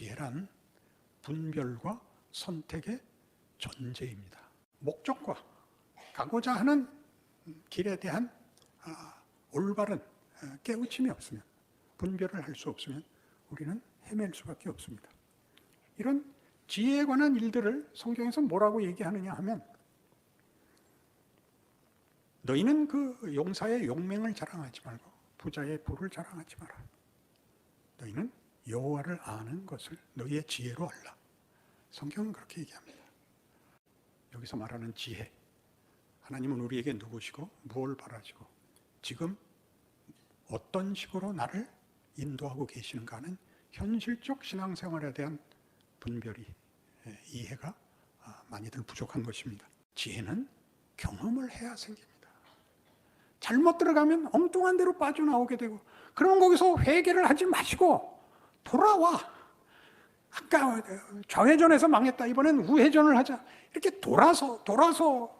지혜란 분별과 선택의 전제입니다. 목적과 가고자 하는 길에 대한 아, 올바른 아, 깨우침이 없으면 분별을 할 수 없으면 우리는 헤맬 수밖에 없습니다. 이런 지혜에 관한 일들을 성경에서 뭐라고 얘기하느냐 하면 너희는 그 용사의 용맹을 자랑하지 말고 부자의 부를 자랑하지 마라. 너희는 여호와를 아는 것을 너희의 지혜로 알라. 성경은 그렇게 얘기합니다. 여기서 말하는 지혜. 하나님은 우리에게 누구시고 무엇을 바라시고 지금 어떤 식으로 나를 인도하고 계시는가 하는 현실적 신앙생활에 대한 분별이 예, 이해가 아, 많이들 부족한 것입니다. 지혜는 경험을 해야 생깁니다. 잘못 들어가면 엉뚱한 데로 빠져나오게 되고 그러면 거기서 회개를 하지 마시고 돌아와. 아까 좌회전에서 망했다. 이번엔 우회전을 하자. 이렇게 돌아서 돌아서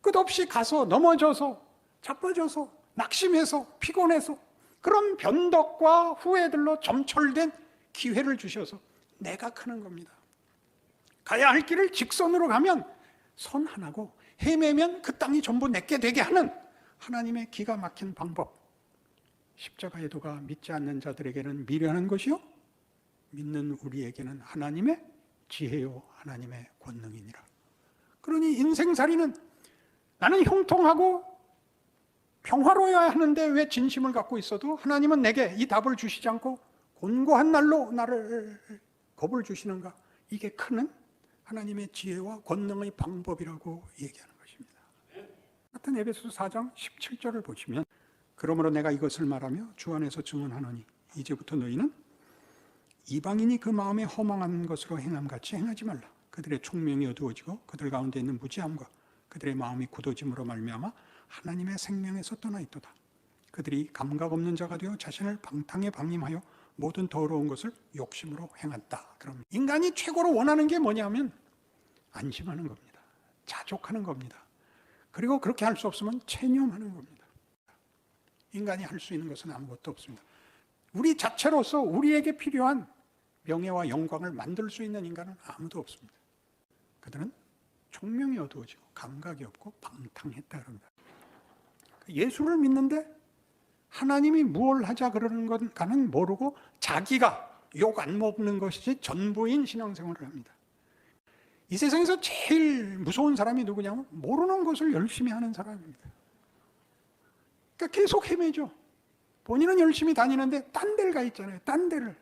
끝없이 가서 넘어져서 자빠져서 낙심해서 피곤해서 그런 변덕과 후회들로 점철된 기회를 주셔서 내가 크는 겁니다. 가야 할 길을 직선으로 가면 선 하나고 헤매면 그 땅이 전부 내게 되게 하는 하나님의 기가 막힌 방법. 십자가의 도가 믿지 않는 자들에게는 미련한 것이요. 믿는 우리에게는 하나님의 지혜요. 하나님의 권능이니라. 그러니 인생살이는 나는 형통하고 평화로워야 하는데 왜 진심을 갖고 있어도 하나님은 내게 이 답을 주시지 않고 곤고한 날로 나를 겁을 주시는가? 이게 크는 하나님의 지혜와 권능의 방법이라고 얘기하는 것입니다. 같은 에베소 4장 17절을 보시면 그러므로 내가 이것을 말하며 주 안에서 증언하노니 이제부터 너희는 이방인이 그 마음에 허망한 것으로 행함 같이 행하지 말라. 그들의 총명이 어두워지고 그들 가운데 있는 무지함과 그들의 마음이 굳어짐으로 말미암아 하나님의 생명에서 떠나 있도다. 그들이 감각 없는 자가 되어 자신을 방탕에 방임하여 모든 더러운 것을 욕심으로 행한다. 그럼 인간이 최고로 원하는 게 뭐냐면 안심하는 겁니다. 자족하는 겁니다. 그리고 그렇게 할 수 없으면 체념하는 겁니다. 인간이 할 수 있는 것은 아무것도 없습니다. 우리 자체로서 우리에게 필요한 명예와 영광을 만들 수 있는 인간은 아무도 없습니다. 그들은 총명이 어두워지고 감각이 없고 방탕했다 그럽니다. 예수를 믿는데 하나님이 무엇을 하자 그러는 건가는 모르고 자기가 욕 안 먹는 것이 전부인 신앙생활을 합니다. 이 세상에서 제일 무서운 사람이 누구냐면 모르는 것을 열심히 하는 사람입니다. 그러니까 계속 헤매죠. 본인은 열심히 다니는데 딴 데를 가 있잖아요. 딴 데를.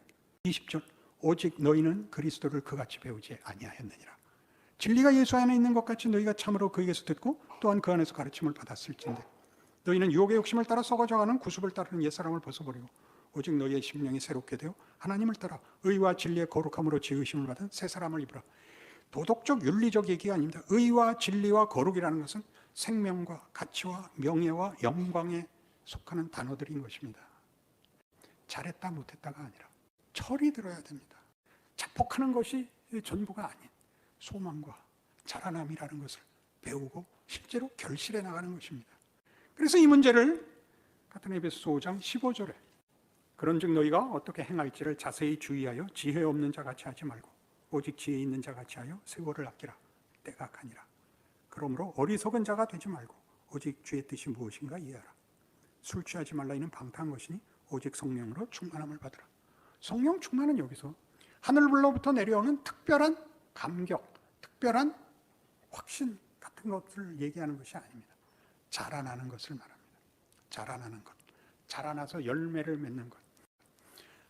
20절. 오직 너희는 그리스도를 그같이 배우지 아니하였느니라. 진리가 예수 안에 있는 것 같이 너희가 참으로 그에게서 듣고 또한 그 안에서 가르침을 받았을진데 너희는 유혹의 욕심을 따라 썩어져가는 구습을 따르는 옛사람을 벗어버리고 오직 너희의 심령이 새롭게 되어 하나님을 따라 의와 진리의 거룩함으로 지으심을 받은 새 사람을 입으라. 도덕적 윤리적 얘기가 아닙니다. 의와 진리와 거룩이라는 것은 생명과 가치와 명예와 영광에 속하는 단어들인 것입니다. 잘했다 못했다가 아니라 철이 들어야 됩니다. 자폭하는 것이 전부가 아닌 소망과 자라남이라는 것을 배우고 실제로 결실해 나가는 것입니다. 그래서 이 문제를 같은 에베소 5장 15절에 그런즉 너희가 어떻게 행할지를 자세히 주의하여 지혜 없는 자 같이 하지 말고 오직 지혜 있는 자 같이 하여 세월을 아끼라 때가 가니라. 그러므로 어리석은 자가 되지 말고 오직 주의 뜻이 무엇인가 이해하라. 술 취하지 말라 이는 방탕한 것이니 오직 성령으로 충만함을 받으라. 성령 충만은 여기서 하늘로부터 내려오는 특별한 감격, 특별한 확신 같은 것을 얘기하는 것이 아닙니다. 자라나는 것을 말합니다. 자라나는 것. 자라나서 열매를 맺는 것.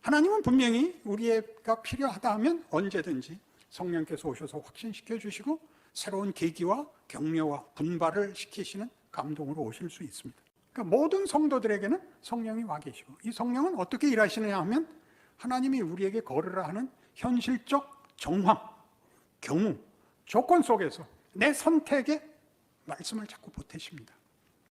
하나님은 분명히 우리가 필요하다 하면 언제든지 성령께서 오셔서 확신시켜 주시고 새로운 계기와 격려와 분발을 시키시는 감동으로 오실 수 있습니다. 그러니까 모든 성도들에게는 성령이 와 계시고 이 성령은 어떻게 일하시느냐 하면 하나님이 우리에게 걸으라 하는 현실적 정황, 경우, 조건 속에서 내 선택에 말씀을 자꾸 보태십니다.